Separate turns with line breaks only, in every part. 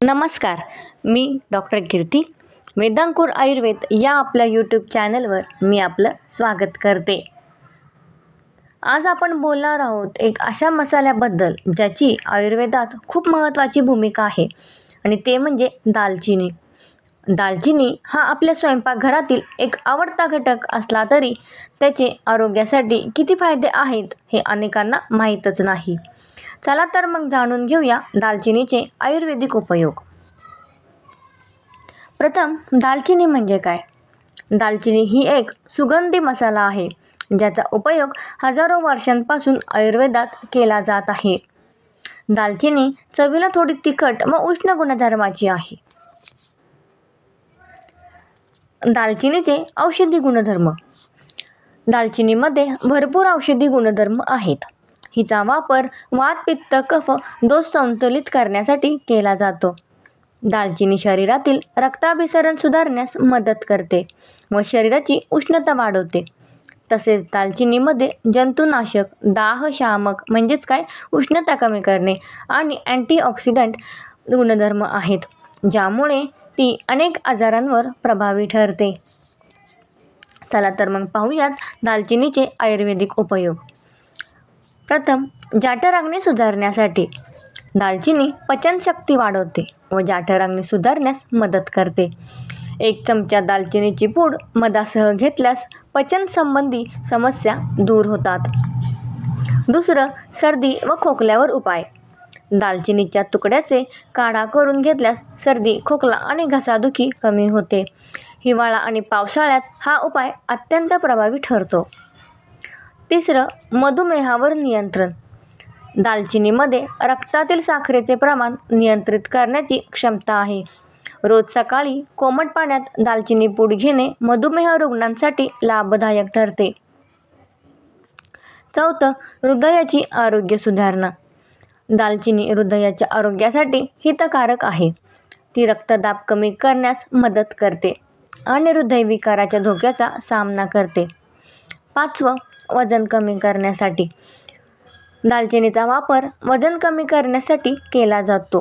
नमस्कार मी डॉक्टर कीर्ती. वेदांकुर आयुर्वेद या आपल्या यूट्यूब चॅनलवर मी आपलं स्वागत करते. आज आपण बोलणार आहोत एक अशा मसाल्याबद्दल ज्याची आयुर्वेदात खूप महत्त्वाची भूमिका आहे आणि ते म्हणजे दालचिनी. दालचिनी हा आपल्या स्वयंपाकघरातील एक आवडता घटक असला तरी त्याचे आरोग्यासाठी किती फायदे आहेत हे अनेकांना माहीतच नाही. चला तर मग जाणून घेऊया दालचिनीचे आयुर्वेदिक उपयोग. प्रथम दालचिनी म्हणजे काय? दालचिनी ही एक सुगंधी मसाला आहे ज्याचा उपयोग हजारो वर्षांपासून आयुर्वेदात केला जात आहे. दालचिनी चवीला थोडी तिखट व उष्ण गुणधर्माची आहे. दालचिनीचे औषधी गुणधर्म. दालचिनीमध्ये भरपूर औषधी गुणधर्म आहेत. हिचा वापर वात पित्त कफ दोष संतुलित करण्यासाठी केला जातो. दालचिनी शरीरातील रक्ताभिसरण सुधारण्यास मदत करते व शरीराची उष्णता वाढवते. तसेच दालचिनीमध्ये जंतुनाशक दाहशामक म्हणजेच काय? उष्णता कमी करणे आणि अँटीऑक्सिडंट गुणधर्म आहेत ज्यामुळे ती अनेक आजारांवर प्रभावी ठरते. चला तर मग पाहूयात दालचिनीचे आयुर्वेदिक उपयोग. प्रथम जाठराग्नी सुधारण्यासाठी दालचिनी पचनशक्ती वाढवते व जाठराग्नी सुधारण्यास मदत करते. एक चमचा दालचिनीची पूड मधासह घेतल्यास पचनसंबंधी समस्या दूर होतात. दुसरं सर्दी व खोकल्यावर उपाय. दालचिनीच्या तुकड्याचे काढा करून घेतल्यास सर्दी खोकला आणि घसादुखी कमी होते. हिवाळा आणि पावसाळ्यात हा उपाय अत्यंत प्रभावी ठरतो. तिसरं मधुमेहावर नियंत्रण. दालचिनीमध्ये रक्तातील साखरेचे प्रमाण नियंत्रित करण्याची क्षमता आहे. रोज सकाळी कोमट पाण्यात दालचिनी पूड घेणे मधुमेह रुग्णांसाठी लाभदायक ठरते. चौथं हृदयाची आरोग्य सुधारणा. दालचिनी हृदयाच्या आरोग्यासाठी हितकारक आहे. ती रक्तदाब कमी करण्यास मदत करते आणि हृदयविकाराच्या धोक्याचा सामना करते. पाचवं वजन कमी करण्यासाठी. दालचिनीचा वापर वजन कमी करण्यासाठी केला जातो.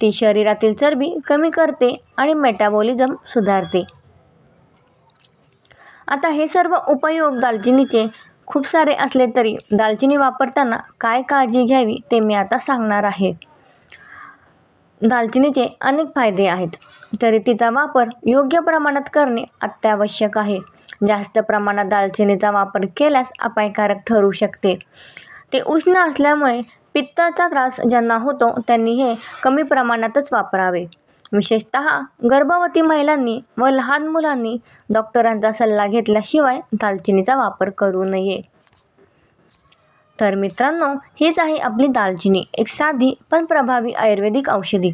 ती शरीरातील चरबी कमी करते आणि मेटाबॉलिझम सुधारते. आता हे सर्व उपयोग दालचिनीचे खूप सारे असले तरी दालचिनी वापरताना काय काळजी घ्यावी ते मी आता सांगणार आहे. दालचिनीचे अनेक फायदे आहेत. तरी तिचा वापर योग्य प्रमाणात करणे अत्यावश्यक आहे. जास्त प्रमाणात दालचिनीचा वापर केल्यास अपायकारक ठरू शकते. ते उष्ण असल्यामुळे पित्ताचा त्रास ज्यांना होतो त्यांनी हे कमी प्रमाणातच वापरावे. विशेषत गर्भवती महिलांनी व लहान मुलांनी डॉक्टरांचा सल्ला घेतल्याशिवाय दालचिनीचा वापर करू नये. तर मित्रांनो हीच आहे आपली दालचिनी एक साधी पण प्रभावी आयुर्वेदिक औषधी.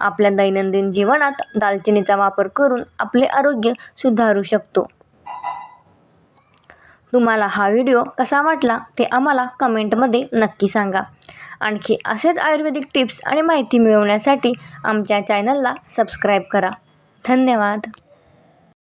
आपल्या दैनंदिन जीवनात दालचिनीचा वापर करून आपले आरोग्य सुधारू शकतो. तुम्हाला हा व्हिडिओ कसा वाटला ते आम्हाला कमेंटमध्ये नक्की सांगा. आणखी असेच आयुर्वेदिक टिप्स आणि माहिती मिळवण्यासाठी आमच्या चॅनलला सबस्क्राईब करा. धन्यवाद.